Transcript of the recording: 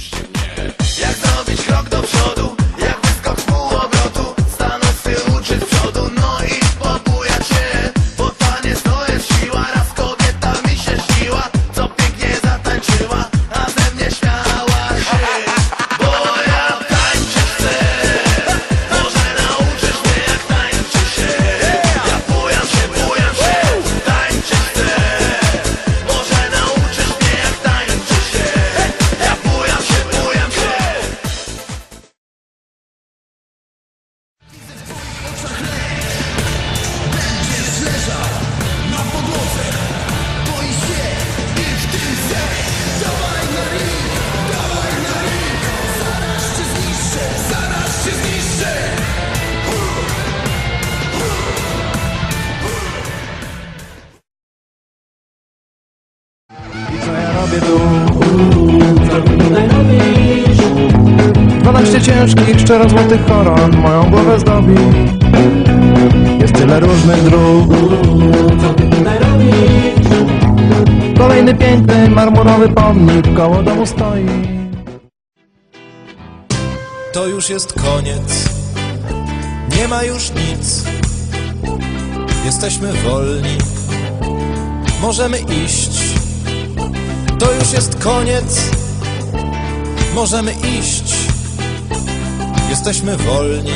puść mnie Jak zrobić krok do przodu? Tu Co ty tutaj robisz? 12 ciężkich, szczero złotych koron moją głowę zdobi Jest tyle różnych dróg? Kolejny piękny, marmurowy pomnik koło domu stoi To już jest koniec. Nie ma już nic. Jesteśmy wolni. Możemy iść. To już jest koniec. Możemy iść. Jesteśmy wolni.